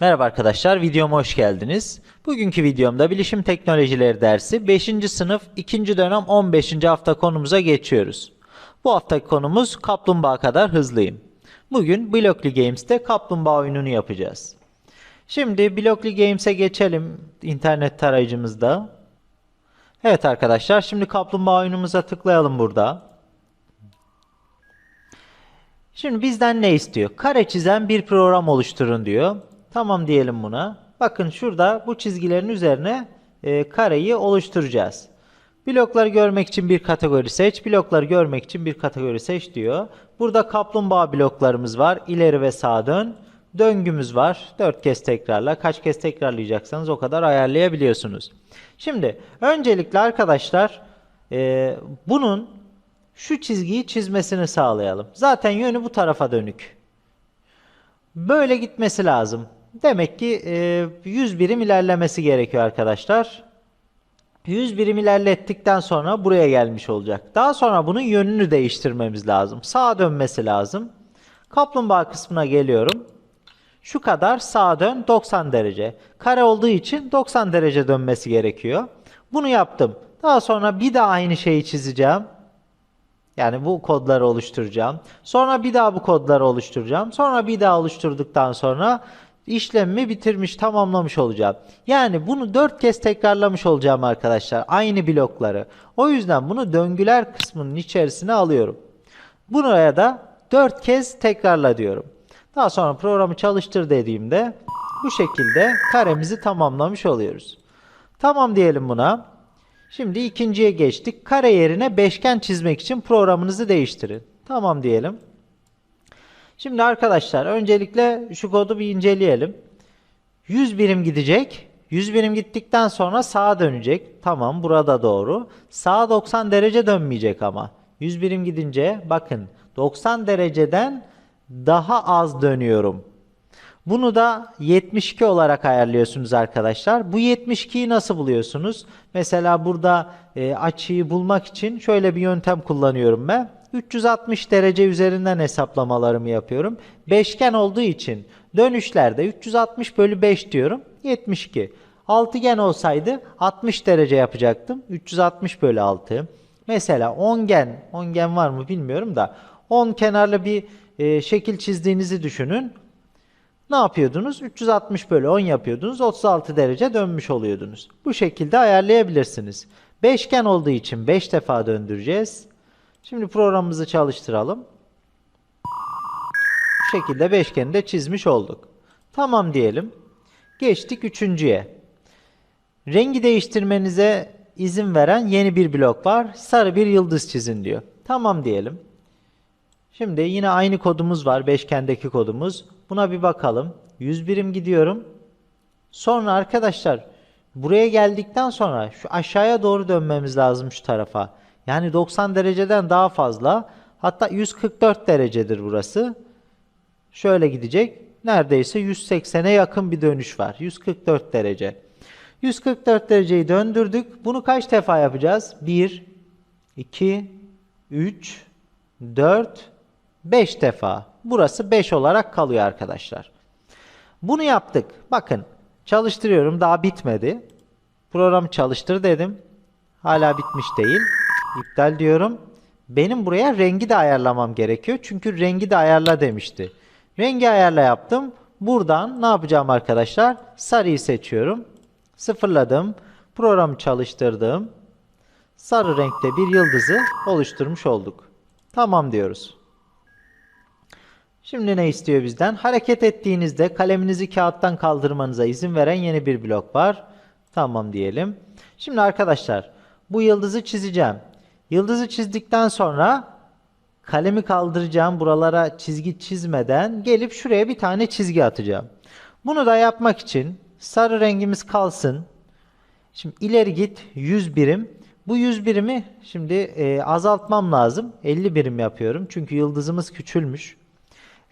Merhaba arkadaşlar, videoma hoş geldiniz. Bugünkü videomda Bilişim Teknolojileri dersi 5. sınıf 2. dönem 15. hafta konumuza geçiyoruz. Bu haftaki konumuz Kaplumbağa kadar hızlıyım. Bugün Blockly Games'te Kaplumbağa oyununu yapacağız. Şimdi Blockly Games'e geçelim internet tarayıcımızda. Evet arkadaşlar, şimdi Kaplumbağa oyunumuza tıklayalım burada. Şimdi bizden ne istiyor? Kare çizen bir program oluşturun diyor. Tamam diyelim buna. Bakın şurada bu çizgilerin üzerine e, kareyi oluşturacağız. Blokları görmek için bir kategori seç, blokları görmek için bir kategori seç diyor. Burada kaplumbağa bloklarımız var. İleri ve sağa dön. Döngümüz var. 4 kez tekrarla. Kaç kez tekrarlayacaksanız o kadar ayarlayabiliyorsunuz. Şimdi öncelikle arkadaşlar e, bunun şu çizgiyi çizmesini sağlayalım. Zaten yönü bu tarafa dönük. Böyle gitmesi lazım. Demek ki e, 100 birim ilerlemesi gerekiyor arkadaşlar. 100 birim ilerlettikten sonra buraya gelmiş olacak. Daha sonra bunun yönünü değiştirmemiz lazım. Sağa dönmesi lazım. Kaplumbağa kısmına geliyorum. Şu kadar sağa dön 90 derece. Kare olduğu için 90 derece dönmesi gerekiyor. Bunu yaptım. Daha sonra bir daha aynı şeyi çizeceğim. Yani bu kodları oluşturacağım. Sonra bir daha bu kodları oluşturacağım. Sonra bir daha oluşturduktan sonra işlemimi bitirmiş, tamamlamış olacağım. Yani bunu 4 kez tekrarlamış olacağım arkadaşlar. Aynı blokları. O yüzden bunu döngüler kısmının içerisine alıyorum. Buraya da 4 kez tekrarla diyorum. Daha sonra programı çalıştır dediğimde bu şekilde karemizi tamamlamış oluyoruz. Tamam diyelim buna. Şimdi ikinciye geçtik. Kare yerine beşgen çizmek için programınızı değiştirin. Tamam diyelim. Şimdi arkadaşlar öncelikle şu kodu bir inceleyelim. 100 birim gidecek. 100 birim gittikten sonra sağa dönecek. Tamam burada doğru. Sağa 90 derece dönmeyecek ama. 100 birim gidince bakın 90 dereceden daha az dönüyorum. Bunu da 72 olarak ayarlıyorsunuz arkadaşlar. Bu 72'yi nasıl buluyorsunuz? Mesela burada e, açıyı bulmak için şöyle bir yöntem kullanıyorum ben. 360 derece üzerinden hesaplamalarımı yapıyorum. Beşgen olduğu için dönüşlerde 360 bölü 5 diyorum. 72. Altıgen olsaydı 60 derece yapacaktım. 360 bölü 6. Mesela ongen, ongen var mı bilmiyorum da 10 kenarlı bir e, şekil çizdiğinizi düşünün. Ne yapıyordunuz? 360 bölü 10 yapıyordunuz. 36 derece dönmüş oluyordunuz. Bu şekilde ayarlayabilirsiniz. Beşgen olduğu için 5 defa döndüreceğiz. Şimdi programımızı çalıştıralım. Bu şekilde beşgeni de çizmiş olduk. Tamam diyelim. Geçtik üçüncüye. Rengi değiştirmenize izin veren yeni bir blok var. Sarı bir yıldız çizin diyor. Tamam diyelim. Şimdi yine aynı kodumuz var. Beşgendeki kodumuz. Buna bir bakalım. 100 birim gidiyorum. Sonra arkadaşlar buraya geldikten sonra şu aşağıya doğru dönmemiz lazım şu tarafa. Yani 90 dereceden daha fazla. Hatta 144 derecedir burası. Şöyle gidecek. Neredeyse 180'e yakın bir dönüş var. 144 derece. 144 dereceyi döndürdük. Bunu kaç defa yapacağız? 1, 2, 3, 4, 5 defa. Burası 5 olarak kalıyor arkadaşlar. Bunu yaptık. Bakın çalıştırıyorum daha bitmedi. Programı çalıştır dedim. Hala bitmiş değil. İptal diyorum. Benim buraya rengi de ayarlamam gerekiyor. Çünkü rengi de ayarla demişti. Rengi ayarla yaptım. Buradan ne yapacağım arkadaşlar? Sarıyı seçiyorum. Sıfırladım. Programı çalıştırdım. Sarı renkte bir yıldızı oluşturmuş olduk. Tamam diyoruz. Şimdi ne istiyor bizden? Hareket ettiğinizde kaleminizi kağıttan kaldırmanıza izin veren yeni bir blok var. Tamam diyelim. Şimdi arkadaşlar bu yıldızı çizeceğim. Yıldızı çizdikten sonra kalemi kaldıracağım. Buralara çizgi çizmeden gelip şuraya bir tane çizgi atacağım. Bunu da yapmak için sarı rengimiz kalsın. Şimdi ileri git 100 birim. Bu 100 birimi şimdi e, azaltmam lazım. 50 birim yapıyorum. Çünkü yıldızımız küçülmüş.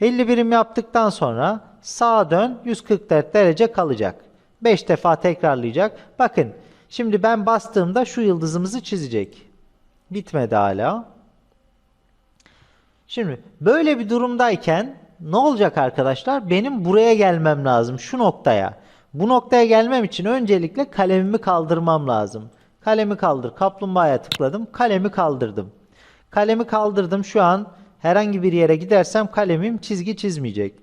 50 birim yaptıktan sonra sağa dön 144 derece kalacak. 5 defa tekrarlayacak. Bakın şimdi ben bastığımda şu yıldızımızı çizecek. Bitmedi hala. Şimdi böyle bir durumdayken ne olacak arkadaşlar? Benim buraya gelmem lazım şu noktaya. Bu noktaya gelmem için öncelikle kalemimi kaldırmam lazım. Kalemi kaldır. Kaplumbağaya tıkladım. Kalemi kaldırdım. Kalemi kaldırdım. Şu an herhangi bir yere gidersem kalemim çizgi çizmeyecek.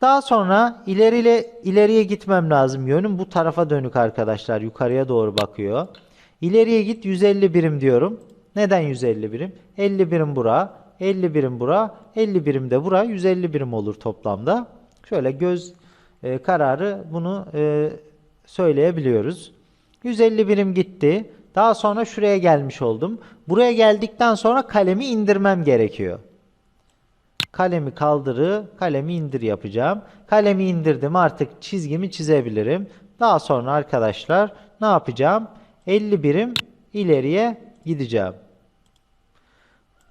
Daha sonra ileriyle ileriye gitmem lazım. Yönüm bu tarafa dönük arkadaşlar. Yukarıya doğru bakıyor. İleriye git 150 birim diyorum. Neden 150 birim? 50 birim bura, 50 birim bura, 50 birim de bura. 150 birim olur toplamda. Şöyle göz e, kararı bunu e, söyleyebiliyoruz. 150 birim gitti. Daha sonra şuraya gelmiş oldum. Buraya geldikten sonra kalemi indirmem gerekiyor. Kalemi kaldırı, kalemi indir yapacağım. Kalemi indirdim artık çizgimi çizebilirim. Daha sonra arkadaşlar ne yapacağım? 50 birim ileriye gideceğim.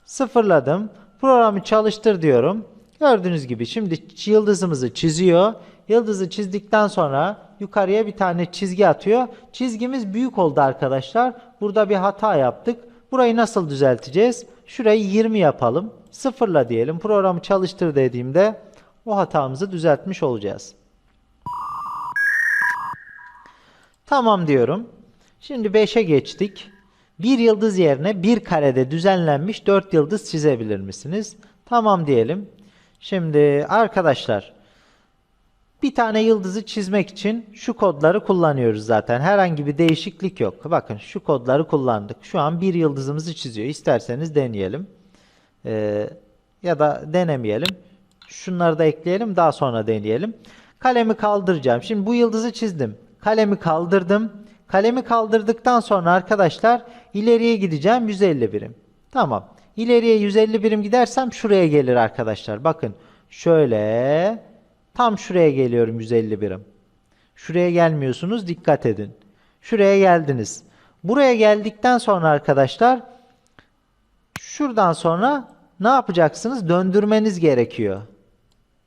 Sıfırladım. Programı çalıştır diyorum. Gördüğünüz gibi şimdi yıldızımızı çiziyor. Yıldızı çizdikten sonra yukarıya bir tane çizgi atıyor. Çizgimiz büyük oldu arkadaşlar. Burada bir hata yaptık. Burayı nasıl düzelteceğiz? Şurayı 20 yapalım. Sıfırla diyelim. Programı çalıştır dediğimde o hatamızı düzeltmiş olacağız. Tamam diyorum. Şimdi 5'e geçtik. Bir yıldız yerine bir karede düzenlenmiş 4 yıldız çizebilir misiniz? Tamam diyelim. Şimdi arkadaşlar bir tane yıldızı çizmek için şu kodları kullanıyoruz zaten. Herhangi bir değişiklik yok. Bakın şu kodları kullandık. Şu an bir yıldızımızı çiziyor. İsterseniz deneyelim. Ee, ya da denemeyelim. Şunları da ekleyelim. Daha sonra deneyelim. Kalemi kaldıracağım. Şimdi bu yıldızı çizdim. Kalemi kaldırdım. Kalemi kaldırdıktan sonra arkadaşlar ileriye gideceğim 150 birim. Tamam. İleriye 150 birim gidersem şuraya gelir arkadaşlar. Bakın şöyle tam şuraya geliyorum 150 birim. Şuraya gelmiyorsunuz dikkat edin. Şuraya geldiniz. Buraya geldikten sonra arkadaşlar şuradan sonra ne yapacaksınız? Döndürmeniz gerekiyor.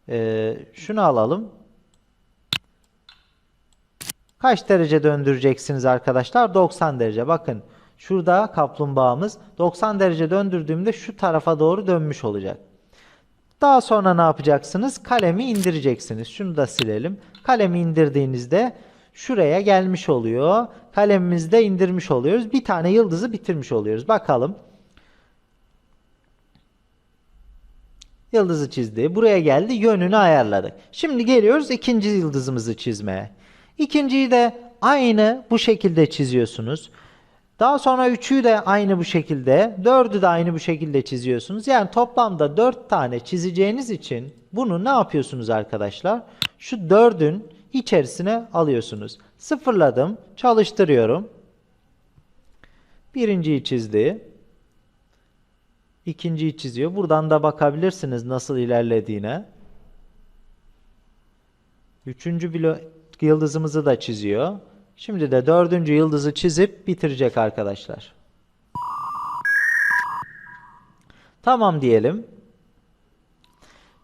Ee, şunu alalım. Kaç derece döndüreceksiniz arkadaşlar? 90 derece. Bakın şurada kaplumbağamız 90 derece döndürdüğümde şu tarafa doğru dönmüş olacak. Daha sonra ne yapacaksınız? Kalemi indireceksiniz. Şunu da silelim. Kalemi indirdiğinizde şuraya gelmiş oluyor. Kalemimizi de indirmiş oluyoruz. Bir tane yıldızı bitirmiş oluyoruz. Bakalım. Yıldızı çizdi. Buraya geldi. Yönünü ayarladık. Şimdi geliyoruz ikinci yıldızımızı çizmeye. İkinciyi de aynı bu şekilde çiziyorsunuz. Daha sonra üçüyü de aynı bu şekilde, dördü de aynı bu şekilde çiziyorsunuz. Yani toplamda dört tane çizeceğiniz için bunu ne yapıyorsunuz arkadaşlar? Şu dördün içerisine alıyorsunuz. Sıfırladım, çalıştırıyorum. Birinciyi çizdi. İkinciyi çiziyor. Buradan da bakabilirsiniz nasıl ilerlediğine. Üçüncü blok yıldızımızı da çiziyor. Şimdi de dördüncü yıldızı çizip bitirecek arkadaşlar. Tamam diyelim.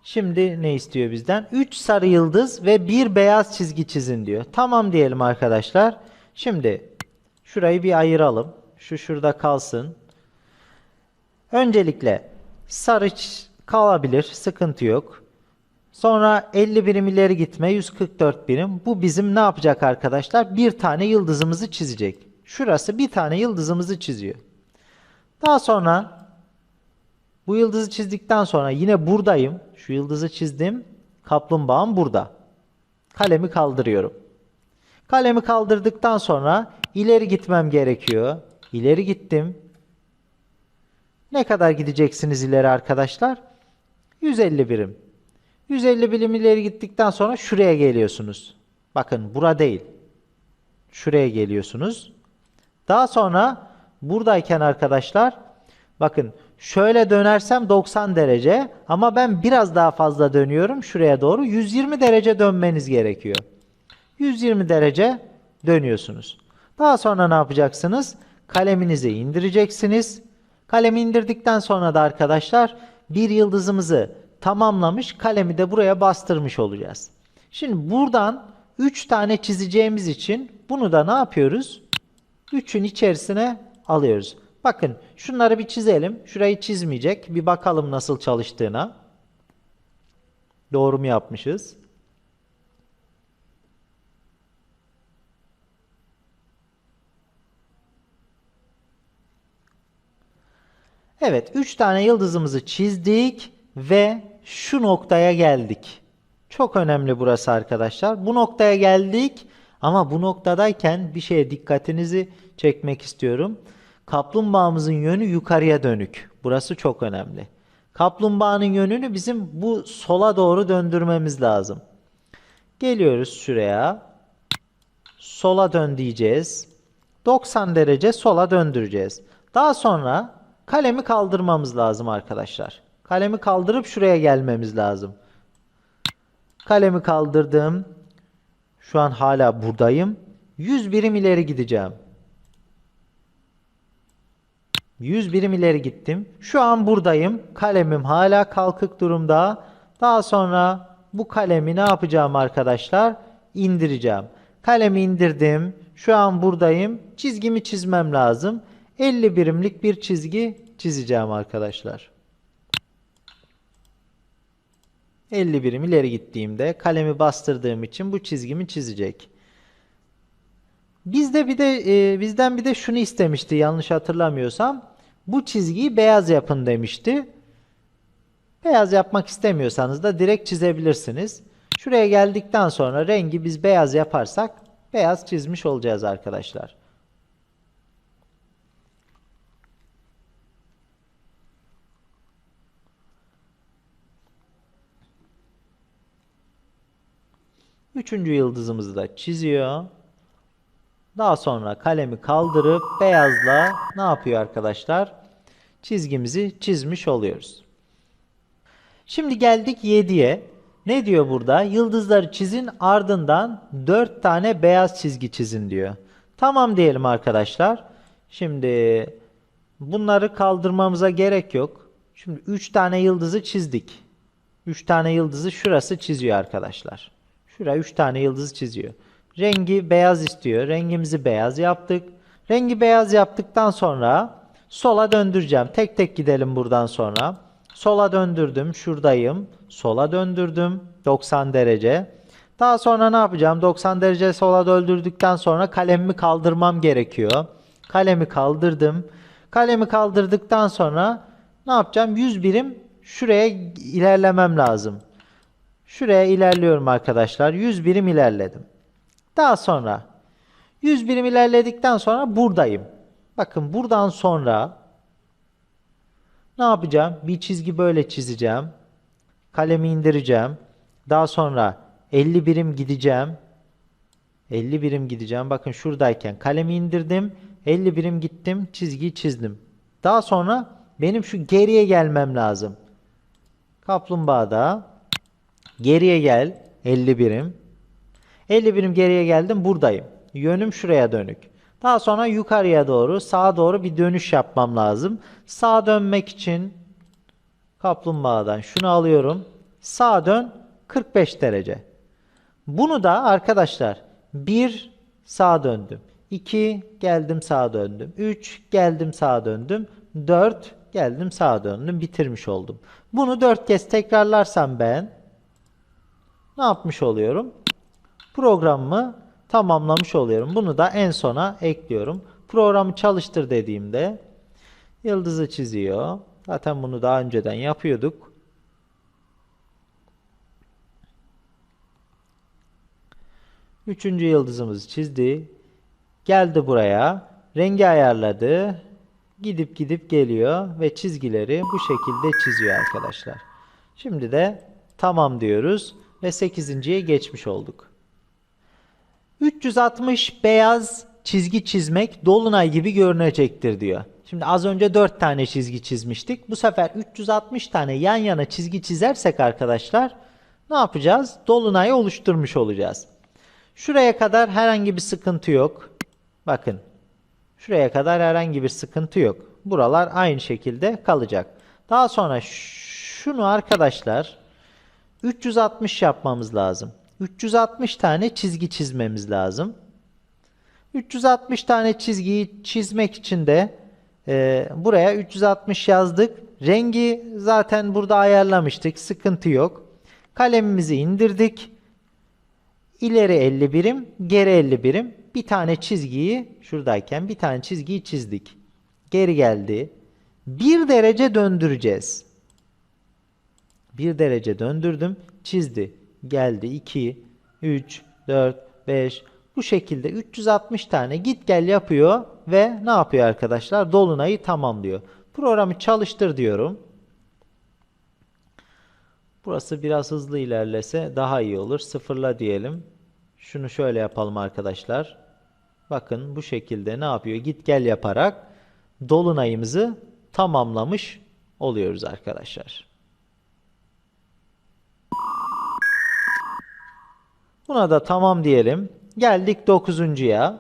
Şimdi ne istiyor bizden? 3 sarı yıldız ve bir beyaz çizgi çizin diyor. Tamam diyelim arkadaşlar. Şimdi şurayı bir ayıralım. Şu şurada kalsın. Öncelikle sarı kalabilir. Sıkıntı yok. Sonra 50 birim ileri gitme 144 birim. Bu bizim ne yapacak arkadaşlar? Bir tane yıldızımızı çizecek. Şurası bir tane yıldızımızı çiziyor. Daha sonra bu yıldızı çizdikten sonra yine buradayım. Şu yıldızı çizdim. Kaplumbağam burada. Kalemi kaldırıyorum. Kalemi kaldırdıktan sonra ileri gitmem gerekiyor. İleri gittim. Ne kadar gideceksiniz ileri arkadaşlar? 150 birim. 150 birim ileri gittikten sonra şuraya geliyorsunuz. Bakın bura değil. Şuraya geliyorsunuz. Daha sonra buradayken arkadaşlar bakın şöyle dönersem 90 derece ama ben biraz daha fazla dönüyorum şuraya doğru 120 derece dönmeniz gerekiyor. 120 derece dönüyorsunuz. Daha sonra ne yapacaksınız? Kaleminizi indireceksiniz. Kalemi indirdikten sonra da arkadaşlar bir yıldızımızı tamamlamış kalemi de buraya bastırmış olacağız. Şimdi buradan 3 tane çizeceğimiz için bunu da ne yapıyoruz? 3'ün içerisine alıyoruz. Bakın şunları bir çizelim. Şurayı çizmeyecek. Bir bakalım nasıl çalıştığına. Doğru mu yapmışız? Evet, 3 tane yıldızımızı çizdik ve şu noktaya geldik. Çok önemli burası arkadaşlar. Bu noktaya geldik ama bu noktadayken bir şeye dikkatinizi çekmek istiyorum. Kaplumbağamızın yönü yukarıya dönük. Burası çok önemli. Kaplumbağanın yönünü bizim bu sola doğru döndürmemiz lazım. Geliyoruz şuraya. Sola dön diyeceğiz. 90 derece sola döndüreceğiz. Daha sonra kalemi kaldırmamız lazım arkadaşlar. Kalemi kaldırıp şuraya gelmemiz lazım. Kalemi kaldırdım. Şu an hala buradayım. 100 birim ileri gideceğim. 100 birim ileri gittim. Şu an buradayım. Kalemim hala kalkık durumda. Daha sonra bu kalemi ne yapacağım arkadaşlar? İndireceğim. Kalemi indirdim. Şu an buradayım. Çizgimi çizmem lazım. 50 birimlik bir çizgi çizeceğim arkadaşlar. 50 birim ileri gittiğimde kalemi bastırdığım için bu çizgimi çizecek. Bizde bir de e, bizden bir de şunu istemişti yanlış hatırlamıyorsam. Bu çizgiyi beyaz yapın demişti. Beyaz yapmak istemiyorsanız da direkt çizebilirsiniz. Şuraya geldikten sonra rengi biz beyaz yaparsak beyaz çizmiş olacağız arkadaşlar. Üçüncü yıldızımızı da çiziyor. Daha sonra kalemi kaldırıp beyazla ne yapıyor arkadaşlar? Çizgimizi çizmiş oluyoruz. Şimdi geldik 7'ye. Ne diyor burada? Yıldızları çizin ardından 4 tane beyaz çizgi çizin diyor. Tamam diyelim arkadaşlar. Şimdi bunları kaldırmamıza gerek yok. Şimdi 3 tane yıldızı çizdik. 3 tane yıldızı şurası çiziyor arkadaşlar. Şuraya 3 tane yıldız çiziyor. Rengi beyaz istiyor. Rengimizi beyaz yaptık. Rengi beyaz yaptıktan sonra sola döndüreceğim. Tek tek gidelim buradan sonra. Sola döndürdüm. Şuradayım. Sola döndürdüm. 90 derece. Daha sonra ne yapacağım? 90 derece sola döndürdükten sonra kalemimi kaldırmam gerekiyor. Kalemi kaldırdım. Kalemi kaldırdıktan sonra ne yapacağım? 100 birim şuraya ilerlemem lazım. Şuraya ilerliyorum arkadaşlar. 100 birim ilerledim. Daha sonra 100 birim ilerledikten sonra buradayım. Bakın buradan sonra ne yapacağım? Bir çizgi böyle çizeceğim. Kalemi indireceğim. Daha sonra 50 birim gideceğim. 50 birim gideceğim. Bakın şuradayken kalemi indirdim. 50 birim gittim. Çizgiyi çizdim. Daha sonra benim şu geriye gelmem lazım. Kaplumbağada geriye gel 50 birim. 50 birim geriye geldim buradayım. Yönüm şuraya dönük. Daha sonra yukarıya doğru sağa doğru bir dönüş yapmam lazım. Sağa dönmek için kaplumbağadan şunu alıyorum. Sağa dön 45 derece. Bunu da arkadaşlar 1 sağa döndüm. 2 geldim sağa döndüm. 3 geldim sağa döndüm. 4 geldim sağa döndüm. Bitirmiş oldum. Bunu 4 kez tekrarlarsam ben ne yapmış oluyorum? Programımı tamamlamış oluyorum. Bunu da en sona ekliyorum. Programı çalıştır dediğimde yıldızı çiziyor. Zaten bunu daha önceden yapıyorduk. Üçüncü yıldızımızı çizdi. Geldi buraya. Rengi ayarladı. Gidip gidip geliyor ve çizgileri bu şekilde çiziyor arkadaşlar. Şimdi de tamam diyoruz ve 8.ye geçmiş olduk. 360 beyaz çizgi çizmek dolunay gibi görünecektir diyor. Şimdi az önce 4 tane çizgi çizmiştik. Bu sefer 360 tane yan yana çizgi çizersek arkadaşlar ne yapacağız? Dolunayı oluşturmuş olacağız. Şuraya kadar herhangi bir sıkıntı yok. Bakın. Şuraya kadar herhangi bir sıkıntı yok. Buralar aynı şekilde kalacak. Daha sonra şunu arkadaşlar 360 yapmamız lazım. 360 tane çizgi çizmemiz lazım. 360 tane çizgiyi çizmek için de e, buraya 360 yazdık. Rengi zaten burada ayarlamıştık. Sıkıntı yok. Kalemimizi indirdik. İleri 50 birim, geri 50 birim. Bir tane çizgiyi şuradayken bir tane çizgiyi çizdik. Geri geldi. Bir derece döndüreceğiz. Bir derece döndürdüm. Çizdi. Geldi 2, 3, 4, 5. Bu şekilde 360 tane git gel yapıyor ve ne yapıyor arkadaşlar? Dolunayı tamamlıyor. Programı çalıştır diyorum. Burası biraz hızlı ilerlese daha iyi olur. Sıfırla diyelim. Şunu şöyle yapalım arkadaşlar. Bakın bu şekilde ne yapıyor? Git gel yaparak dolunayımızı tamamlamış oluyoruz arkadaşlar. Buna da tamam diyelim. Geldik dokuzuncuya.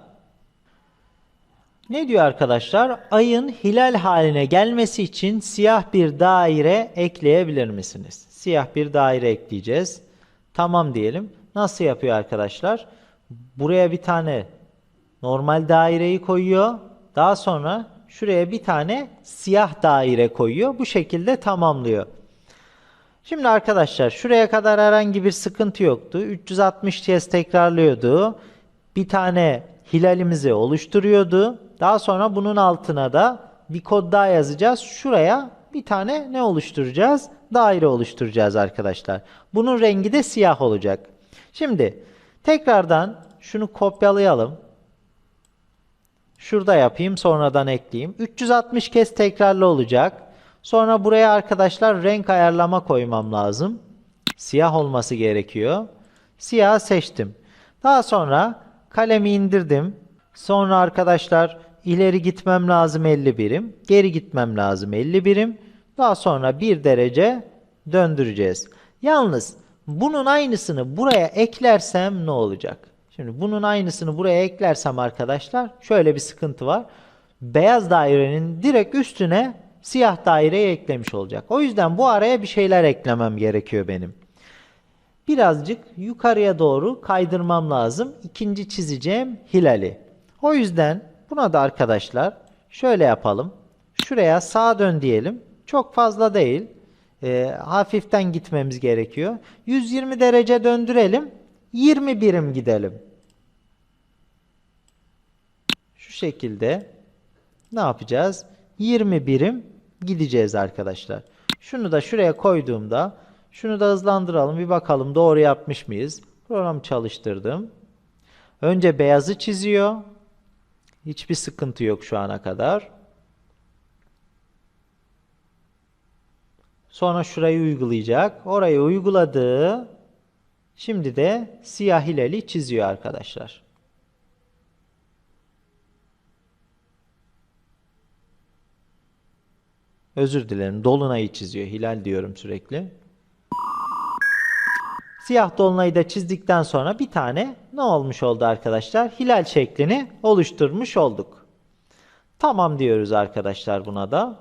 Ne diyor arkadaşlar? Ayın hilal haline gelmesi için siyah bir daire ekleyebilir misiniz? Siyah bir daire ekleyeceğiz. Tamam diyelim. Nasıl yapıyor arkadaşlar? Buraya bir tane normal daireyi koyuyor. Daha sonra şuraya bir tane siyah daire koyuyor. Bu şekilde tamamlıyor. Şimdi arkadaşlar şuraya kadar herhangi bir sıkıntı yoktu. 360 kez tekrarlıyordu. Bir tane hilalimizi oluşturuyordu. Daha sonra bunun altına da bir kod daha yazacağız. Şuraya bir tane ne oluşturacağız? Daire oluşturacağız arkadaşlar. Bunun rengi de siyah olacak. Şimdi tekrardan şunu kopyalayalım. Şurada yapayım sonradan ekleyeyim. 360 kez tekrarlı olacak. Sonra buraya arkadaşlar renk ayarlama koymam lazım. Siyah olması gerekiyor. Siyah seçtim. Daha sonra kalemi indirdim. Sonra arkadaşlar ileri gitmem lazım 50 birim. Geri gitmem lazım 50 birim. Daha sonra bir derece döndüreceğiz. Yalnız bunun aynısını buraya eklersem ne olacak? Şimdi bunun aynısını buraya eklersem arkadaşlar şöyle bir sıkıntı var. Beyaz dairenin direkt üstüne siyah daireyi eklemiş olacak. O yüzden bu araya bir şeyler eklemem gerekiyor benim. Birazcık yukarıya doğru kaydırmam lazım. İkinci çizeceğim hilali. O yüzden buna da arkadaşlar şöyle yapalım. Şuraya sağa dön diyelim. Çok fazla değil. E, hafiften gitmemiz gerekiyor. 120 derece döndürelim. 20 birim gidelim. Şu şekilde ne yapacağız? 20 birim gideceğiz arkadaşlar. Şunu da şuraya koyduğumda şunu da hızlandıralım bir bakalım doğru yapmış mıyız? Program çalıştırdım. Önce beyazı çiziyor. Hiçbir sıkıntı yok şu ana kadar. Sonra şurayı uygulayacak. Orayı uyguladı. Şimdi de siyah hilali çiziyor arkadaşlar. Özür dilerim. Dolunayı çiziyor. Hilal diyorum sürekli. Siyah dolunayı da çizdikten sonra bir tane ne olmuş oldu arkadaşlar? Hilal şeklini oluşturmuş olduk. Tamam diyoruz arkadaşlar buna da.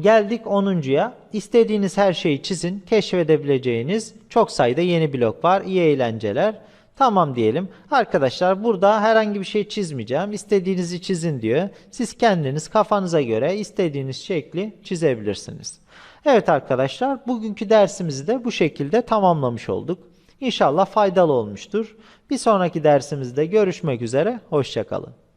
Geldik 10.ya. İstediğiniz her şeyi çizin. Keşfedebileceğiniz çok sayıda yeni blok var. İyi eğlenceler. Tamam diyelim. Arkadaşlar burada herhangi bir şey çizmeyeceğim. İstediğinizi çizin diyor. Siz kendiniz kafanıza göre istediğiniz şekli çizebilirsiniz. Evet arkadaşlar bugünkü dersimizi de bu şekilde tamamlamış olduk. İnşallah faydalı olmuştur. Bir sonraki dersimizde görüşmek üzere. Hoşçakalın.